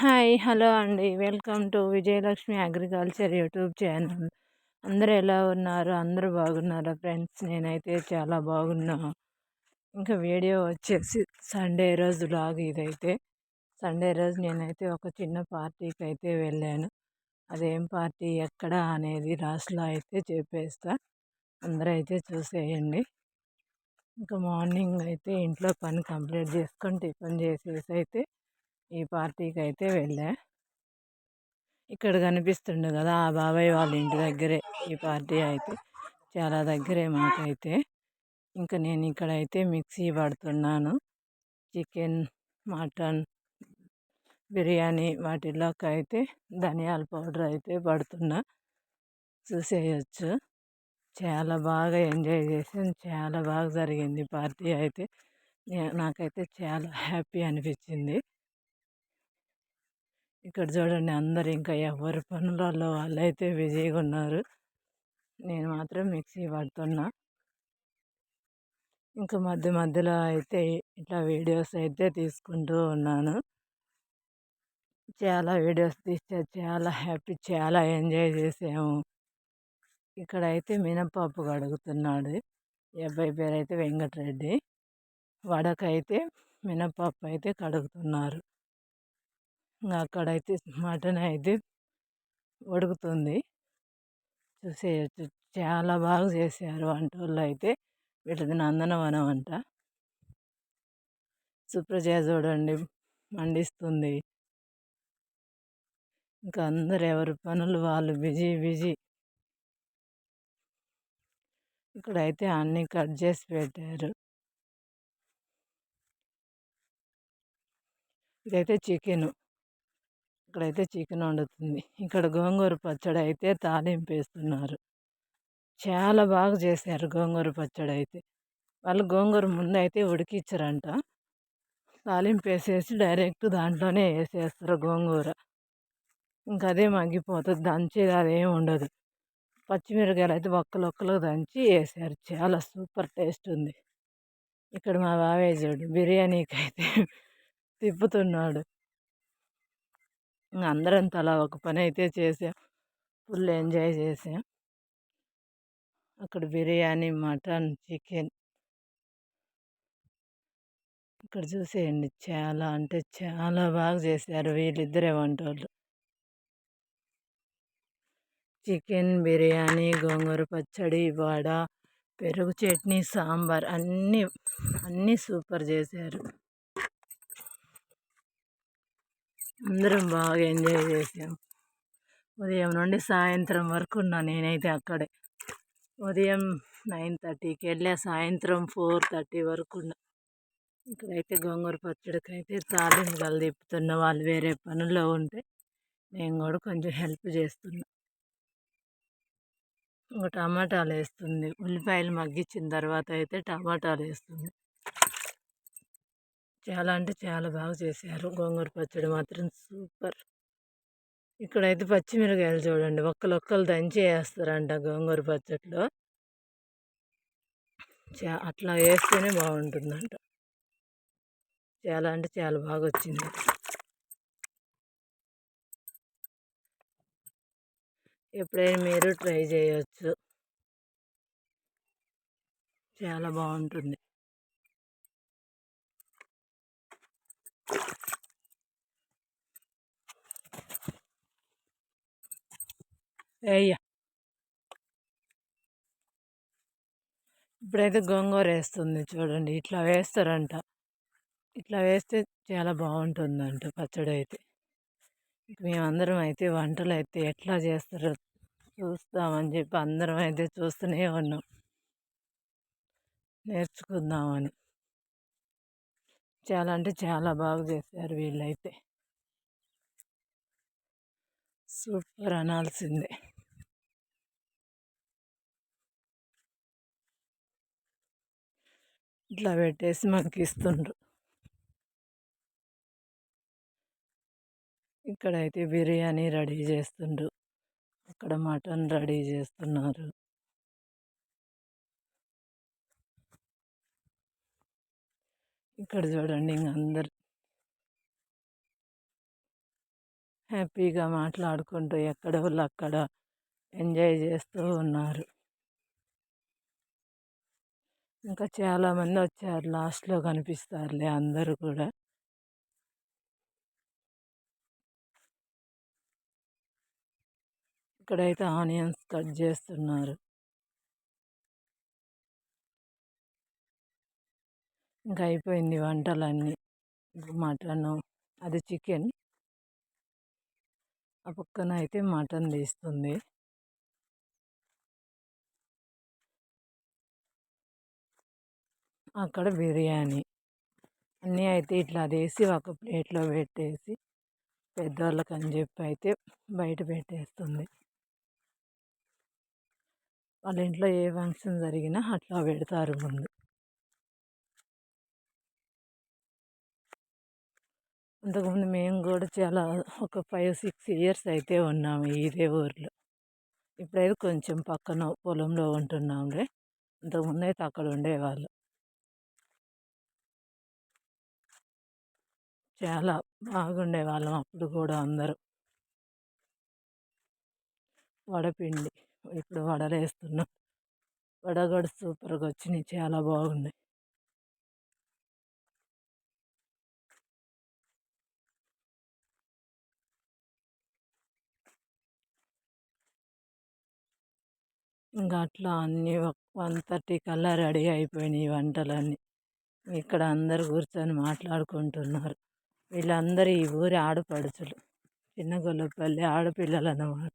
Hi hello అండి. Welcome to Vijayalakshmi agriculture YouTube channel. అందరూ ఎలా ఉన్నారు? అందరూ బాగున్నారా ఫ్రెండ్స్? నేనైతే చాలా బాగున్నా. ఇంకా వీడియో వచ్చేసి సండే రోజు లాగ్ ఇదైతే. సండే రోజు నేనైతే ఒక చిన్న పార్టీకి అయితే వెళ్ళాను. అదేం పార్టీ ఎక్కడ అనేది లాస్ట్లో అయితే చెప్పేస్తా. అందరూ అయితే చూసేయండి. ఇంకా మార్నింగ్ అయితే ఇంట్లో పని కంప్లీట్ చేసుకొని టిఫిన్ చేసేసి అయితే ఈ పార్టీకి అయితే వెళ్ళా. ఇక్కడ కనిపిస్తుండే కదా ఆ బాబాయ్ వాళ్ళ ఇంటి దగ్గరే ఈ పార్టీ అయితే. చాలా దగ్గరే మాకైతే. ఇంకా నేను ఇక్కడైతే మిక్సీ పడుతున్నాను. చికెన్ మటన్ బిర్యానీ వాటిలోకి అయితే ధనియాల పౌడర్ అయితే పడుతున్నా. చూసేయచ్చు. చాలా బాగా ఎంజాయ్ చేసాను చాలా బాగా జరిగింది పార్టీ అయితే. నాకైతే చాలా హ్యాపీ అనిపించింది. ఇక్కడ చూడండి అందరు ఇంకా ఎవరి పనులలో వాళ్ళైతే బిజీగా ఉన్నారు. నేను మాత్రం మిక్సీ పడుతున్నా ఇంకా మధ్య మధ్యలో అయితే ఇట్లా వీడియోస్ అయితే తీసుకుంటూ ఉన్నాను. చాలా వీడియోస్ తీస్తే చాలా హ్యాపీ చాలా ఎంజాయ్ చేసాము. ఇక్కడైతే మినపప్పు కడుగుతున్నాడు. ఈ అబ్బాయి పేరు అయితే వెంకటరెడ్డి. వడకైతే మినపప్పు అయితే కడుగుతున్నారు. అక్కడైతే మటన్ అయితే ఉడుకుతుంది. చూసేయచ్చు. చాలా బాగా చేశారు వంట వాళ్ళు అయితే వీటిది నందనవనం అంట. సుప్రజ చూడండి మండిస్తుంది. ఇంకా అందరు ఎవరి పనులు వాళ్ళు బిజీ బిజీ. ఇక్కడైతే అన్నీ కట్ చేసి పెట్టారు. ఇదైతే చికెను. ఇక్కడైతే చికెన్ వండుతుంది. ఇక్కడ గోంగూర పచ్చడి అయితే తాలింపు వేస్తున్నారు. చాలా బాగా చేశారు గోంగూర పచ్చడి అయితే వాళ్ళు గోంగూర ముందు అయితే ఉడికిచ్చారంట. తాలింపు వేసేసి డైరెక్ట్ దాంట్లోనే వేసేస్తారు గోంగూర. ఇంకా అదే మగ్గిపోతుంది దంచేది అదేం ఉండదు. పచ్చిమిరకాయలు అయితే ఒక్కలు ఒక్కలు దంచి వేసారు. చాలా సూపర్ టేస్ట్ ఉంది. ఇక్కడ మా బాబాయ్ బిర్యానీకి అయితే తిప్పుతున్నాడు. అందరం తలా ఒక పని అయితే చేసాం. ఫుల్ ఎంజాయ్ చేసాం. అక్కడ బిర్యానీ మటన్ చికెన్. ఇక్కడ చూసేయండి. చాలా అంటే చాలా బాగా చేశారు వీళ్ళిద్దరే వంటోళ్ళు. చికెన్ బిర్యానీ గోంగూర పచ్చడి వడ పెరుగు చట్నీ సాంబార్ అన్నీ అన్నీ సూపర్ చేశారు. అందరం బాగా ఎంజాయ్ చేసాం ఉదయం నుండి సాయంత్రం వరకు ఉన్నా నేనైతే అక్కడే. ఉదయం నైన్ థర్టీకి వెళ్ళా సాయంత్రం ఫోర్ థర్టీ వరకు ఉన్నా. ఇక్కడైతే గోంగూర పచ్చడికి అయితే తాలింపు తిప్పుతున్న వాళ్ళు వేరే పనుల్లో ఉంటే నేను కూడా కొంచెం హెల్ప్ చేస్తున్నా. ఒక టమాటాలు వేస్తుంది. ఉల్లిపాయలు మగ్గించిన తర్వాత అయితే టమాటాలు వేస్తుంది. చాలా అంటే చాలా బాగా చేశారు. గోంగూర పచ్చడి మాత్రం సూపర్. ఇక్కడైతే పచ్చిమిరకాయలు చూడండి. ఒక్కలొక్కలు దంచి వేస్తారంట గోంగూర పచ్చడిలో. చా అట్లా వేస్తేనే బాగుంటుందంట. చాలా అంటే చాలా బాగా వచ్చింది. ఎప్పుడైనా మీరు ట్రై చేయవచ్చు చాలా బాగుంటుంది. వేయ ఇప్పుడైతే గోంగూర వేస్తుంది చూడండి. ఇట్లా వేస్తారంట. ఇట్లా వేస్తే చాలా బాగుంటుందంట పచ్చడి అయితే మేమందరం అయితే వంటలు అయితే ఎట్లా చేస్తారో చూస్తామని చెప్పి అందరం అయితే చూస్తూనే ఉన్నాం. నేర్చుకుందామని. చాలా అంటే చాలా బాగా చేశారు వీళ్ళైతే. సూపర్ అనాల్సిందే. ఇట్లా పెట్టేసి మనకి ఇస్తుండ్రు. ఇక్కడైతే బిర్యానీ రెడీ చేస్తుండ్రు. అక్కడ మటన్ రెడీ చేస్తున్నారు. ఇక్కడ చూడండి ఇంక అందరు. హ్యాపీగా మాట్లాడుకుంటూ ఎక్కడ వాళ్ళు అక్కడ ఎంజాయ్ చేస్తూ ఉన్నారు. ఇంకా చాలామంది వచ్చారు. లాస్ట్లో కనిపిస్తారులే అందరూ కూడా. ఇక్కడైతే ఆనియన్స్ కట్ చేస్తున్నారు. ఇంకా అయిపోయింది వంటలన్నీ. మటను అది చికెన్. ఆ పక్కన అయితే మటన్ తీస్తుంది. అక్కడ బిర్యానీ. అన్నీ అయితే ఇట్లా వేసి ఒక ప్లేట్లో పెట్టేసి పెద్దవాళ్ళకి అని చెప్పి అయితే బయట పెట్టేస్తుంది. వాళ్ళ ఇంట్లో ఏ ఫంక్షన్ జరిగినా అట్లా పెడతారు ముందు. అంతకుముందు మేము కూడా చాలా ఒక ఫైవ్ సిక్స్ ఇయర్స్ అయితే ఉన్నాము ఇదే ఊర్లో. ఇప్పుడైతే కొంచెం పక్కన పొలంలో ఉంటున్నాంలే అంతకుముందు అయితే అక్కడ ఉండేవాళ్ళు. చాలా బాగుండే వాళ్ళం అప్పుడు కూడా అందరూ. వడపిండి ఇప్పుడు వడలు వేస్తున్నాం వడగడు సూపర్గా వచ్చినాయి చాలా బాగున్నాయి. ఇంకా అట్లా అన్నీ వన్ థర్టీ కల్లా రెడీ అయిపోయినాయి వంటలన్నీ. ఇక్కడ అందరు కూర్చొని మాట్లాడుకుంటున్నారు. వీళ్ళందరూ ఈ ఊరి ఆడపడుచులు. చిన్న గొల్లపల్లి ఆడపిల్లలు అన్నమాట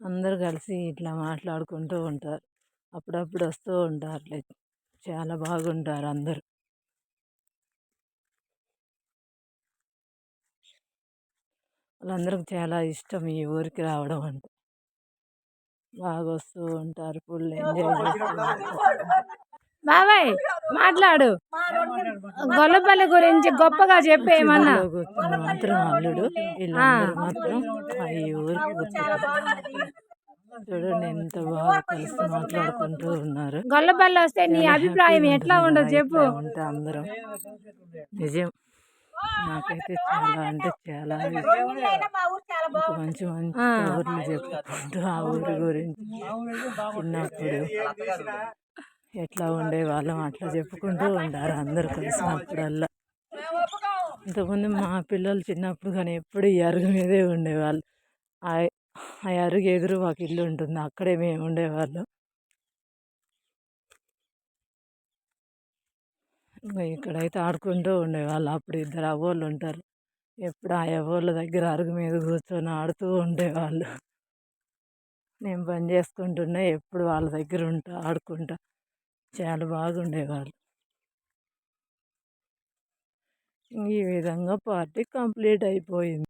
అందరు కలిసి ఇట్లా మాట్లాడుకుంటూ ఉంటారు. అప్పుడప్పుడు వస్తూ ఉంటారు చాలా బాగుంటారు అందరు. వాళ్ళందరికి చాలా ఇష్టం ఈ ఊరికి రావడం అంటే. బాగా వస్తూ ఉంటారు ఫుల్ ఎంజాయ్ చేస్తూ బాబాయ్ మాట్లాడు. గొల్లపల్లి గురించి గొప్పగా చెప్పేమన్నా మాత్రం అల్లుడు మాత్రం చూడండి ఎంత బాగా కలిసి మాట్లాడుకుంటూ ఉన్నారు. గొల్లపల్లి వస్తే నీ అభిప్రాయం ఎట్లా ఉండదు చెప్పు. ఉంటే అందరం. నిజం. నాకైతే చాలా అంటే చాలా మంచి మంచి ఊర్లు చెప్పుకుంటూ ఆ ఊరి గురించి చిన్నప్పుడు. ఎట్లా ఉండేవాళ్ళం అట్లా చెప్పుకుంటూ ఉంటారు అందరు కలిసినప్పుడల్లా. ఇంతకుముందు మా పిల్లలు చిన్నప్పుడు కానీ ఎప్పుడు ఈ అరుగు మీదే ఉండేవాళ్ళు. ఆ అరుగు ఎదురు మాకు ఇల్లు ఉంటుంది అక్కడే మేము ఉండేవాళ్ళం. ఇక్కడైతే ఆడుకుంటూ ఉండేవాళ్ళు అప్పుడు ఇద్దరు అవ్వోళ్ళు ఉంటారు. ఎప్పుడు ఆ అవ్వోళ్ళ దగ్గర అరుగు మీద కూర్చొని ఆడుతూ ఉండేవాళ్ళు. నేను పని చేసుకుంటున్నా ఎప్పుడు వాళ్ళ దగ్గర ఉంటా ఆడుకుంటా. చాలా బాగుండేవాళ్ళు. ఈ విధంగా పార్టీ కంప్లీట్ అయిపోయింది.